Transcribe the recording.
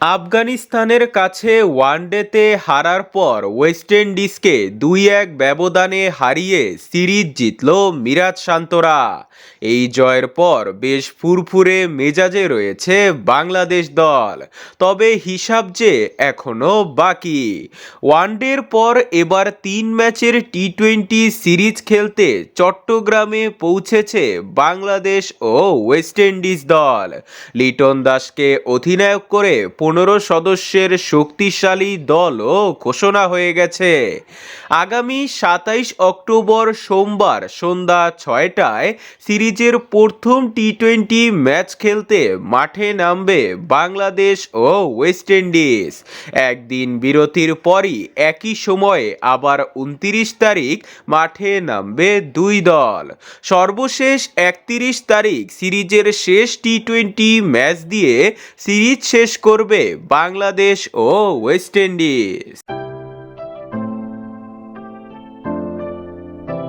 আফগানিস্তানের কাছে ওয়ানডেতে হারার পর ওয়েস্ট ইন্ডিজকে দুই এক ব্যবধানে হারিয়ে সিরিজ জিতল মিরাজ শান্তরা। এই জয়ের পর বেশ ফুরফুরে মেজাজে রয়েছে বাংলাদেশ দল। তবে হিসাব যে এখনও বাকি। ওয়ানডের পর এবার তিন ম্যাচের টি টোয়েন্টি সিরিজ খেলতে চট্টগ্রামে পৌঁছেছে বাংলাদেশ ও ওয়েস্ট ইন্ডিজ দল। লিটন দাসকে অধিনায়ক করে পনেরো সদস্যের শক্তিশালী দলও ঘোষণা হয়ে গেছে। আগামী সাতাইশ অক্টোবর সোমবার সন্ধ্যা ছয়টায় সিরিজের প্রথম টি টোয়েন্টি ম্যাচ খেলতে মাঠে নামবে বাংলাদেশ ও ওয়েস্ট ইন্ডিজ। একদিন বিরতির পরই একই সময়ে আবার উনতিরিশ তারিখ মাঠে নামবে দুই দল। সর্বশেষ একত্রিশ তারিখ সিরিজের শেষ টি টোয়েন্টি ম্যাচ দিয়ে সিরিজ শেষ করবে বাংলাদেশ ও ওয়েস্ট ইন্ডিজ।